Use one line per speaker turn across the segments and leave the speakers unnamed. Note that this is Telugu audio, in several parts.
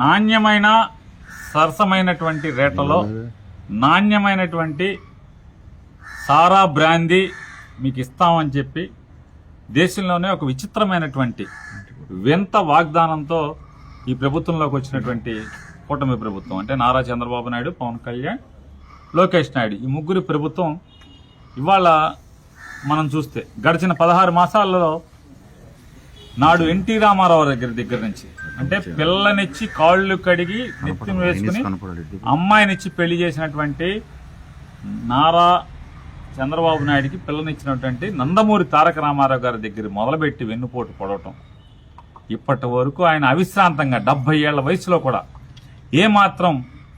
నాణ్యమైన సరసమైనటువంటి రేట్లలో నాణ్యమైనటువంటి సారా బ్రాందీ మీకు ఇస్తామని చెప్పి దేశంలోనే ఒక విచిత్రమైనటువంటి వింత వాగ్దానంతో ఈ ప్రభుత్వంలోకి వచ్చినటువంటి కూటమి ప్రభుత్వం. అంటే నారా చంద్రబాబు నాయుడు పవన్ కళ్యాణ్ లోకేష్ నాయుడు. ఈ ముగ్గురి ప్రభుత్వం ఇవాళ మనం చూస్తే గడిచిన పదహారు మాసాలలో నాడు ఎన్టీ రామారావు దగ్గర దగ్గర నుంచి అంటే పిల్లనిచ్చి కాళ్ళు కడిగి నెత్తిన వేసుకుని అమ్మాయినిచ్చి పెళ్ళి చేసినటువంటి నారా చంద్రబాబు నాయుడికి పిల్లనిచ్చినటువంటి నందమూరి తారక రామారావు గారి దగ్గర మొదలుపెట్టి వెన్నుపోటు పొడవటం. ఇప్పటి వరకు ఆయన అవిశ్రాంతంగా డెబ్బై ఏళ్ళ వయసులో కూడా ఏమాత్రం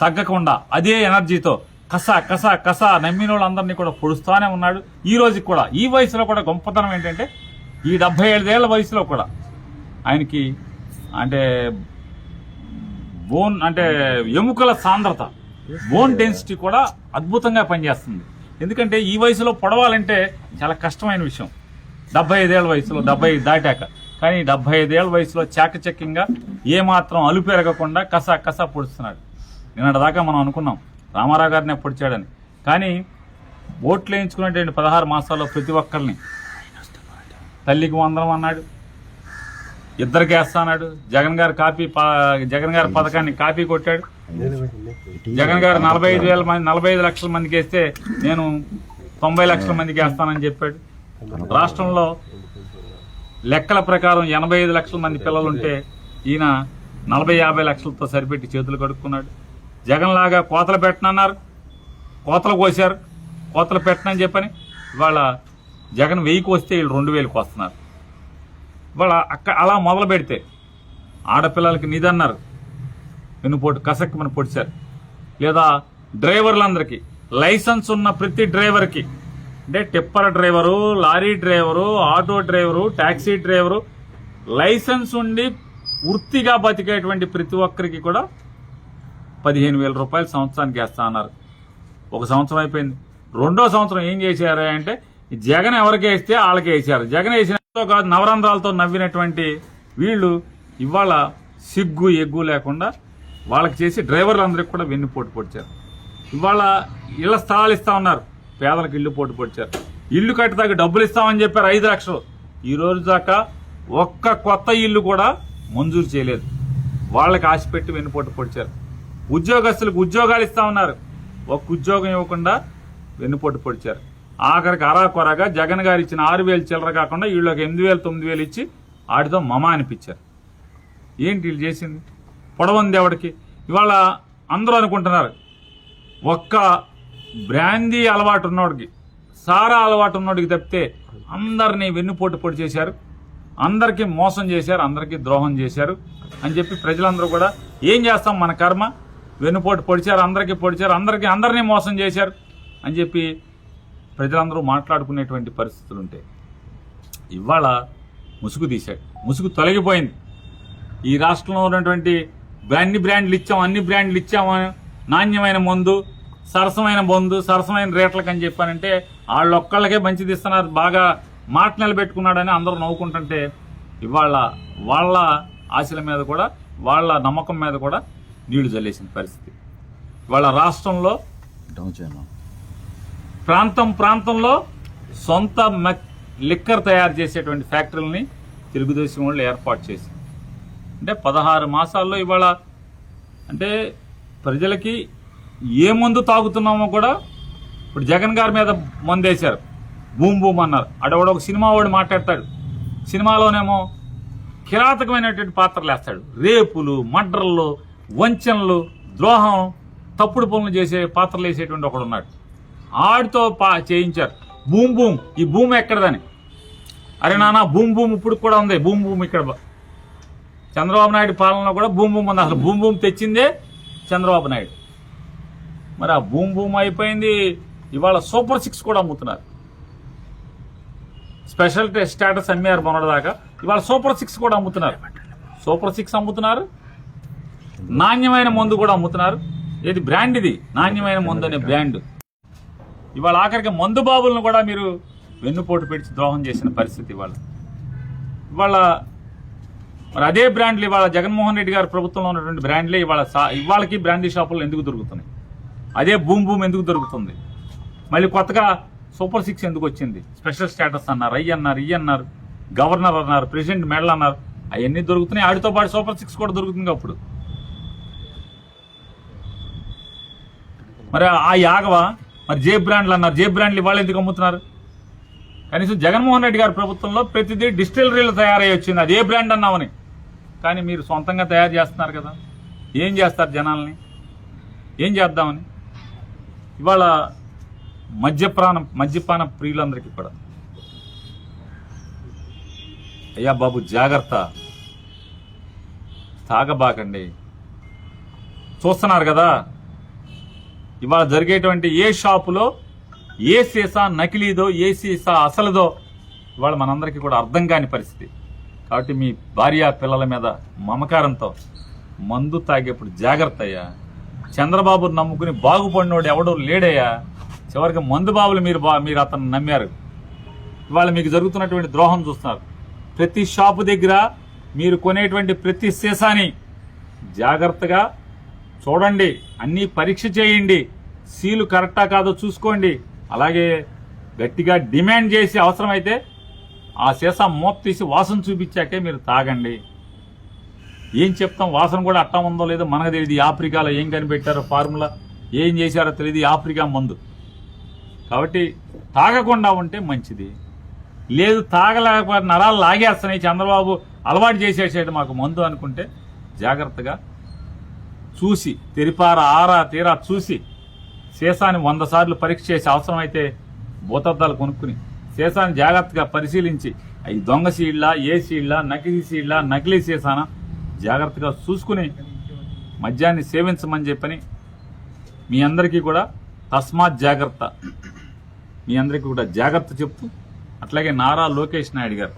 తగ్గకుండా అదే ఎనర్జీతో కస కస కస నమ్మిన వాళ్ళందరినీ కూడా పొడుస్తానే ఉన్నాడు. ఈ రోజుకి కూడా ఈ వయసులో కూడా గొప్పతనం ఏంటంటే ఈ డెబ్బై ఐదేళ్ళ వయసులో కూడా ఆయనకి అంటే బోన్ అంటే ఎముకల సాంద్రత. బోన్ డెన్సిటీ కూడా అద్భుతంగా పనిచేస్తుంది. ఎందుకంటే ఈ వయసులో పొడవాలంటే చాలా కష్టమైన విషయం. డెబ్బై ఐదేళ్ళ వయసులో డెబ్బై దాటాక. కానీ డెబ్బై ఐదేళ్ళ వయసులో చాకచక్యంగా ఏమాత్రం అలుపెరగకుండా కస కస పొడుస్తున్నాడు. నిన్నటిదాకా మనం అనుకున్నాం రామారావు గారినే పొడిచాడని. కానీ ఓట్లు వేయించుకునేటువంటి పదహారు మాసాల్లో ప్రతి ఒక్కరిని. తల్లికి వందనం అన్నాడు. ఇద్దరికి వేస్తాడు జగన్ గారు కాపీ జగన్ గారి పథకాన్ని కాపీ కొట్టాడు. జగన్ గారు నలభై ఐదు వేల మంది నలభై ఐదు లక్షల మందికి వేస్తే నేను తొంభై లక్షల మందికి వేస్తానని చెప్పాడు. రాష్ట్రంలో లెక్కల ప్రకారం ఎనభై ఐదు లక్షల మంది పిల్లలుంటే ఈయన నలభై యాభై లక్షలతో సరిపెట్టి చేతులు కడుక్కున్నాడు. జగన్ లాగా కోతలు పెట్టనన్నారు. కోతలు కోసారు కోతలు పెట్టనని చెప్పని ఇవాళ జగన్ వెయ్యికి వస్తే వీళ్ళు రెండు వేలకు వస్తున్నారు. ఇవాళ అక్క అలా మొదలు పెడితే ఆడపిల్లలకి నిధి అన్నారు వెన్నుపోటు కసక్కుమని పొడిచారు లేదా డ్రైవర్లందరికీ లైసెన్స్ ఉన్న ప్రతి డ్రైవర్కి అంటే tipper driver lorry driver auto driver taxi driver licence ఉండి వృత్తిగా బతికేటువంటి ప్రతి ఒక్కరికి కూడా పదిహేను వేల రూపాయలు సంవత్సరానికి వేస్తా అన్నారు. ఒక సంవత్సరం అయిపోయింది. రెండో సంవత్సరం ఏం చేశారు అంటే జగన్ ఎవరికి వేస్తే వాళ్ళకి వేసారు జగన్ వేసిన కాదు నవరంధ్రాలతో నవ్వినటువంటి వీళ్ళు ఇవాళ సిగ్గు ఎగ్గు లేకుండా వాళ్ళకి చేసి డ్రైవర్లందరికీ కూడా వెన్నుపోటు పొడిచారు. ఇవాళ ఇళ్ళ స్థలాలు ఇస్తా ఉన్నారు. పేదలకు ఇల్లు పోటు పొడిచారు. ఇల్లు కట్టేదాకా డబ్బులు ఇస్తామని చెప్పారు ఐదు లక్షలు. ఈ రోజు దాకా ఒక్క కొత్త ఇల్లు కూడా మంజూరు చేయలేదు. వాళ్ళకి ఆశ పెట్టి వెన్నుపోటు పొడిచారు. ఉద్యోగస్తులకు ఉద్యోగాలు ఇస్తా ఉన్నారు. ఒక్క ఉద్యోగం ఇవ్వకుండా వెన్నుపోటు పొడిచారు. ఆఖరికి అరాకొరగా జగన్ గారు ఇచ్చిన ఆరు వేలు చిల్లర కాకుండా వీళ్ళకి ఎనిమిది వేలు తొమ్మిది వేలు ఇచ్చి ఆడితో మమ అనిపించారు. ఏంటి వీళ్ళు చేసింది? పొడవంది ఎవడికి? ఇవాళ అందరూ అనుకుంటున్నారు ఒక్క బ్రాందీ అలవాటు ఉన్నోడికి సారా అలవాటు ఉన్నోడికి తప్పితే అందరినీ వెన్నుపోటు పొడి చేశారు. అందరికీ మోసం చేశారు అందరికీ ద్రోహం చేశారు అని చెప్పి ప్రజలందరూ కూడా ఏం చేస్తాం మన కర్మ? వెన్నుపోటు పొడిచారు అందరికీ పొడిచారు అందరికీ అందరినీ మోసం చేశారు అని చెప్పి ప్రజలందరూ మాట్లాడుకునేటువంటి పరిస్థితులు ఉంటాయి ఇవాళ ముసుగు తీశాడు. ముసుగు తొలగిపోయింది. ఈ రాష్ట్రంలో ఉన్నటువంటి అన్ని బ్రాండ్లు ఇచ్చాం అన్ని బ్రాండ్లు ఇచ్చాము నాణ్యమైన మందు సరసమైన మందు సరసమైన రేట్లకు అని చెప్పానంటే వాళ్ళొక్కళ్ళకే మంచిది ఇస్తున్నారు బాగా మాట నిలబెట్టుకున్నాడని అందరూ నవ్వుకుంటుంటే ఇవాళ వాళ్ళ ఆశల మీద కూడా వాళ్ళ నమ్మకం మీద కూడా నీళ్ళు చల్లేసిన పరిస్థితి. ఇవాళ రాష్ట్రంలో
డౌన్ చేయను.
ప్రాంతం ప్రాంతంలో సొంత లిక్కర్ తయారు చేసేటువంటి ఫ్యాక్టరీలని తెలుగుదేశం వాళ్ళు ఏర్పాటు చేసింది. అంటే పదహారు మాసాల్లో ఇవాళ అంటే ప్రజలకి ఏ మందు తాగుతున్నామో కూడా ఇప్పుడు జగన్ గారి మీద మందేశారు. బూమ్ బూమ్ అన్నారు. అడవాడు ఒక సినిమా వాడు మాట్లాడతాడు. సినిమాలోనేమో కిరాతకమైనటువంటి పాత్రలు వేస్తాడు. రేపులు మడ్రలు వంచనలు ద్రోహం తప్పుడు పనులు చేసే పాత్రలు వేసేటువంటి ఒకడు ఉన్నాడు. ఆడితో పా చేయించారు. భూమ్ భూమ్ ఈ భూమి ఎక్కడదని. అరే నాన్న భూమ్ భూమ్ ఇప్పుడు కూడా ఉంది. భూమ్ భూమి ఇక్కడ చంద్రబాబు నాయుడు పాలనలో కూడా భూమ్ భూమి ఉంది. అసలు భూమ్ భూమి తెచ్చిందే చంద్రబాబు నాయుడు. మరి ఆ భూమ్ భూమి అయిపోయింది. ఇవాళ సూపర్ సిక్స్ కూడా అమ్ముతున్నారు. స్పెషల్ స్టేటస్ అమ్మారు మొన్నటిదాకా ఇవాళ సూపర్ సిక్స్ కూడా అమ్ముతున్నారు. సూపర్ సిక్స్ అమ్ముతున్నారు. నాణ్యమైన మందు కూడా అమ్ముతున్నారు. ఏది బ్రాండ్ ఇది? నాణ్యమైన మందు అనే బ్రాండ్. ఇవాళ ఆఖరికి మందు బాబులను కూడా మీరు వెన్నుపోటు పెట్టి ద్రోహం చేసిన పరిస్థితి ఇవాళ. ఇవాళ మరి అదే బ్రాండ్లు ఇవాళ జగన్మోహన్ రెడ్డి గారి ప్రభుత్వంలో ఉన్నటువంటి బ్రాండ్లే ఇవాళ ఇవాళకి బ్రాండీ షాపుల్లో ఎందుకు దొరుకుతున్నాయి? అదే భూమి భూమి ఎందుకు దొరుకుతుంది? మళ్ళీ కొత్తగా సూపర్ సిక్స్ ఎందుకు వచ్చింది? స్పెషల్ స్టేటస్ అన్నారు అయ్యి అన్నారు ఇయ్యి అన్నారు గవర్నర్ అన్నారు ప్రెసిడెంట్ మెడల్ అన్నారు అవన్నీ దొరుకుతున్నాయి. ఆడితో పాటు సూపర్ సిక్స్ కూడా దొరుకుతుంది అప్పుడు. మరి ఆ యాగవా మరి జే బ్రాండ్లు అన్నారు. జే బ్రాండ్లు ఇవాళ ఎందుకు అమ్ముతున్నారు? కనీసం జగన్మోహన్ రెడ్డి గారి ప్రభుత్వంలో ప్రతిదీ డిస్టిలరీలు తయారై వచ్చింది. ఏ బ్రాండ్ అన్నామని కానీ మీరు సొంతంగా తయారు చేస్తున్నారు కదా. ఏం చేస్తారు జనాల్ని? ఏం చేద్దామని? ఇవాళ మద్యప్రాణ మద్యపాన ప్రియులందరికీ కూడా. అయ్యా బాబు జాగ్రత్త. తాగబాకండి. చూస్తున్నారు కదా. ఇవాళ జరిగేటువంటి ఏ షాపులో ఏ సీసా నకిలీదో ఏ సీసా అసలుదో ఇవాళ మనందరికీ కూడా అర్థం కాని పరిస్థితి. కాబట్టి మీ భార్య పిల్లల మీద మమకారంతో మందు తాగేప్పుడు జాగ్రత్త అయ్యా. చంద్రబాబు నమ్ముకుని బాగుపడినోడు ఎవడో లేడయ్యా. చివరికి మందు బాబులు మీరు బా మీరు అతను నమ్మారు. ఇవాళ మీకు జరుగుతున్నటువంటి ద్రోహం చూస్తున్నారు. ప్రతి షాపు దగ్గర మీరు కొనేటువంటి ప్రతి సీసాని జాగ్రత్తగా చూడండి అన్నీ పరీక్ష చేయండి. సీలు కరెక్టా కాదో చూసుకోండి. అలాగే గట్టిగా డిమాండ్ చేసి అవసరమైతే ఆ సీసా మూత తీసి వాసన చూపించాకే మీరు తాగండి. ఏం చెప్తాం? వాసన కూడా అట్టా ఉందో లేదో మనకు తెలియదు. ఆఫ్రికాలో ఏం కనిపెట్టారో ఫార్ములా ఏం చేశారో తెలియదు. ఆఫ్రికా మందు. కాబట్టి తాగకుండా ఉంటే మంచిది. లేదు తాగలేకపోతే నరాలు లాగేస్తున్నాయి. చంద్రబాబు అలవాటు చేసేసాడు మాకు మందు అనుకుంటే జాగ్రత్తగా చూసి తెరిపార ఆరా తీరా చూసి సీసాని వంద సార్లు పరీక్ష చేసి అవసరమైతే భూతద్దాలు కొనుక్కుని సీసాని జాగ్రత్తగా పరిశీలించి అవి దొంగ సీడ్లా ఏ సీడ్లా నకిలీ సీడ్లా నకిలీ సీసానా జాగ్రత్తగా చూసుకుని మద్యాన్ని సేవించమని చెప్పని మీ అందరికీ కూడా తస్మాత్ జాగ్రత్త. మీ అందరికీ కూడా జాగ్రత్త చెప్తూ అట్లాగే నారా లోకేష్ నాయుడు గారు.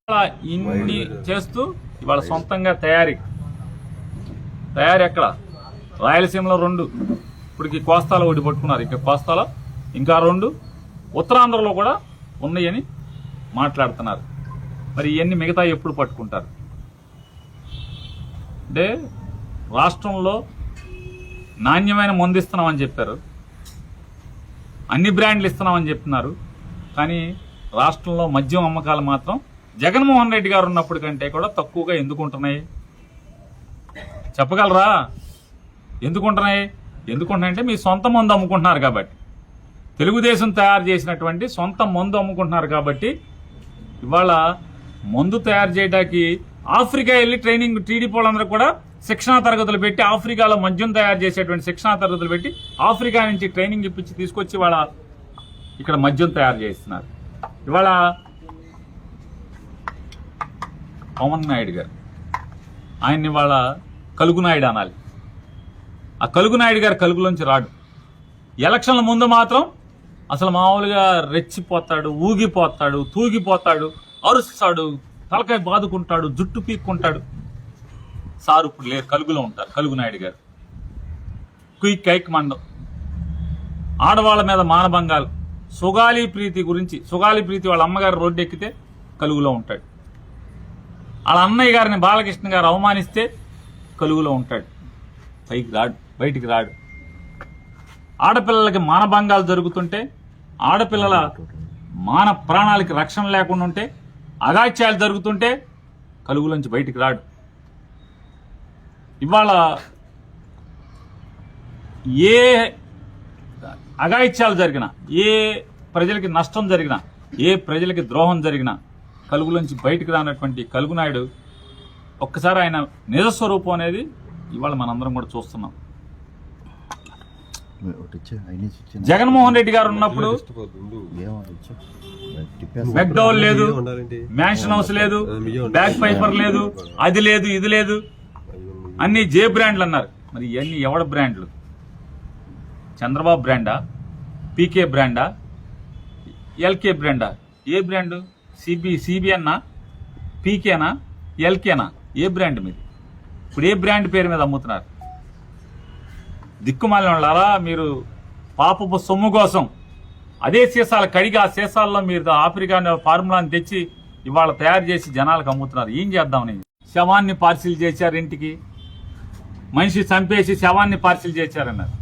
ఇవాళ ఇన్ని చేస్తూ ఇవాళ సొంతంగా తయారీ తయారు ఎక్కడ రాయలసీమలో రెండు. ఇప్పటికి కోస్తాలో ఒకటి పట్టుకున్నారు. ఇక కోస్తాలో ఇంకా రెండు. ఉత్తరాంధ్రలో కూడా ఉన్నాయని మాట్లాడుతున్నారు. మరి ఇవన్నీ మిగతా ఎప్పుడు పట్టుకుంటారు? అంటే రాష్ట్రంలో నాణ్యమైన మందు ఇస్తున్నామని చెప్పారు. అన్ని బ్రాండ్లు ఇస్తున్నామని చెప్తున్నారు. కానీ రాష్ట్రంలో మద్యం అమ్మకాలు మాత్రం జగన్మోహన్ రెడ్డి గారు ఉన్నప్పటికంటే కూడా తక్కువగా ఎందుకుంటున్నాయి చెప్పగలరా? ఎందుకు ఎందుకుంటున్నాయంటే మీ సొంత మందు అమ్ముకుంటున్నారు కాబట్టి. తెలుగుదేశం తయారు చేసినటువంటి సొంత మందు అమ్ముకుంటున్నారు కాబట్టి ఇవాళ మందు తయారు చేయడానికి ఆఫ్రికా వెళ్ళి ట్రైనింగ్ టీడీపీ వాళ్ళందరూ కూడా శిక్షణా తరగతులు పెట్టి ఆఫ్రికాలో మద్యం తయారు చేసేటువంటి శిక్షణా తరగతులు పెట్టి ఆఫ్రికా నుంచి ట్రైనింగ్ ఇప్పించి తీసుకొచ్చి వాళ్ళ ఇక్కడ మద్యం తయారు చేస్తున్నారు. ఇవాళ పవన్ నాయుడు గారు ఆయన్ని వాళ్ళ కలుగునాయుడు అనాలి. ఆ కలుగునాయుడు గారు కలుగులోంచి రాడు. ఎలక్షన్ల ముందు మాత్రం అసలు మామూలుగా రెచ్చిపోతాడు ఊగిపోతాడు తూగిపోతాడు అరుస్తాడు తలకాయ బాదుకుంటాడు జుట్టు పీక్కుంటాడు. సారు ఇప్పుడు లేరు కలుగులో ఉంటారు కలుగునాయుడు గారు. క్విక్ కైక్ మండం. ఆడవాళ్ళ మీద మానభంగాలు. సుగాలి ప్రీతి గురించి సుగాలి ప్రీతి వాళ్ళ అమ్మగారు రోడ్డు ఎక్కితే కలుగులో ఉంటాడు. వాళ్ళ అన్నయ్య గారిని బాలకృష్ణ గారు అవమానిస్తే కలుగులో ఉంటాడు. పైకి రాడు బయటికి రాడు. ఆడపిల్లలకి మానభంగాలు జరుగుతుంటే ఆడపిల్లల మాన ప్రాణాలకి రక్షణ లేకుండా ఉంటే అగాత్యాలు జరుగుతుంటే కలుగులోంచి బయటికి రాడు. ఇవాళ ఏ అగాయిత్యాలు జరిగినా ఏ ప్రజలకి నష్టం జరిగినా ఏ ప్రజలకి ద్రోహం జరిగినా కలుగులోంచి బయటికి రానటువంటి కలుగు నాయుడు ఒక్కసారి ఆయన నిజస్వరూపం అనేది ఇవాళ మనందరం కూడా చూస్తున్నాం. జగన్మోహన్ రెడ్డి గారు ఉన్నప్పుడు
ఏమో
మెక్డౌల్ లేదు మ్యాన్షన్ హౌస్ లేదు బ్యాక్ పైపర్ లేదు అది లేదు ఇది లేదు. అన్ని జే బ్రాండ్లు అన్నారు. మరి ఇవన్నీ ఎవడ బ్రాండ్లు చంద్రబాబు బ్రాండా పీకే బ్రాండా ఎల్కే బ్రాండా ఏ బ్రాండు సిబి సిబిఎన్నా పీకేనా ఎల్కేనా ఏ బ్రాండ్ మీది? ఇప్పుడు ఏ బ్రాండ్ పేరు మీద అమ్ముతున్నారు? దిక్కుమాలిన వాళ్ళారా మీరు పాపపు సొమ్ము కోసం. అదే సీసాలు కడిగి ఆ సీసాల్లో మీరు ఆఫ్రికా ఫార్ములాని తెచ్చి ఇవాళ తయారు చేసి జనాలకు అమ్ముతున్నారు. ఏం చేద్దామని శవాన్ని పార్సిల్ చేశారు ఇంటికి. మనిషి చంపేసి శవాన్ని పార్సిల్ చేశారన్నారు.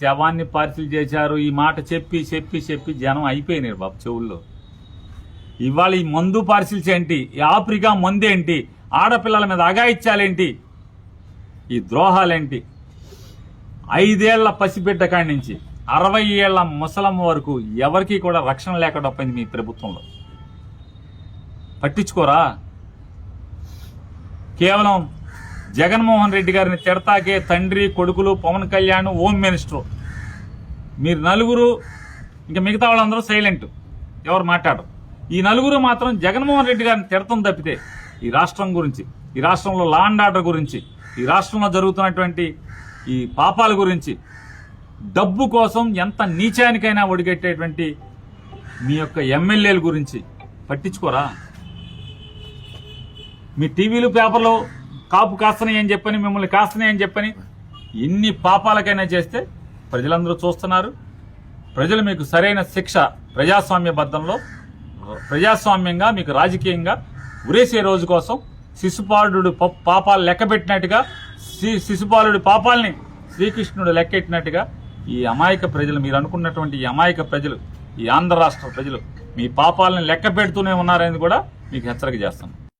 శవాన్ని పార్సిల్ చేశారు. ఈ మాట చెప్పి చెప్పి చెప్పి జనం అయిపోయినారు బాబు చెవుల్లో. ఇవాళ ఈ మందు పార్సిల్స్ ఏంటి? ఈ ఆఫ్రికా మందు ఏంటి ఆడపిల్లల మీద అగాయిత్యాలేంటి ఈ ద్రోహాలేంటి? ఐదేళ్ళ పసిబిడ్డ కాడి నుంచి అరవై ఏళ్ళ ముసలమ్మ వరకు ఎవరికీ కూడా రక్షణ లేకుండా పోయింది మీ ప్రభుత్వంలో. పట్టించుకోరా? కేవలం జగన్మోహన్ రెడ్డి గారిని తిడతాకే తండ్రి కొడుకులు పవన్ కళ్యాణ్ హోమ్ మినిస్టర్. మీరు నలుగురు ఇంకా మిగతా వాళ్ళందరూ సైలెంట్. ఎవరు మాట్లాడరు. ఈ నలుగురు మాత్రం జగన్మోహన్ రెడ్డి గారిని తిడతం తప్పితే ఈ రాష్ట్రం గురించి ఈ రాష్ట్రంలో లా అండ్ ఆర్డర్ గురించి ఈ రాష్ట్రంలో జరుగుతున్నటువంటి ఈ పాపాల గురించి డబ్బు కోసం ఎంత నీచానికైనా ఒడిగట్టేటువంటి మీ యొక్క ఎమ్మెల్యేల గురించి పట్టించుకోరా? మీ టీవీలు పేపర్లు కాపు కాస్తున్నాయి అని చెప్పని మిమ్మల్ని కాస్తున్నాయి అని చెప్పని ఎన్ని పాపాలకైనా చేస్తే ప్రజలందరూ చూస్తున్నారు. ప్రజలు మీకు సరైన శిక్ష ప్రజాస్వామ్య బద్దంలో ప్రజాస్వామ్యంగా మీకు రాజకీయంగా ఉరేసే రోజు కోసం శిశుపాలుడు పాపాలు లెక్కబెట్టినట్టుగా శిశుపాలుడి పాపాలని శ్రీకృష్ణుడు లెక్కెట్టినట్టుగా ఈ అమాయక ప్రజలు మీరు అనుకున్నటువంటి ఈ అమాయక ప్రజలు ఈ ఆంధ్ర రాష్ట్ర ప్రజలు మీ పాపాలను లెక్క పెడుతూనే ఉన్నారని కూడా మీకు హెచ్చరిక చేస్తాను.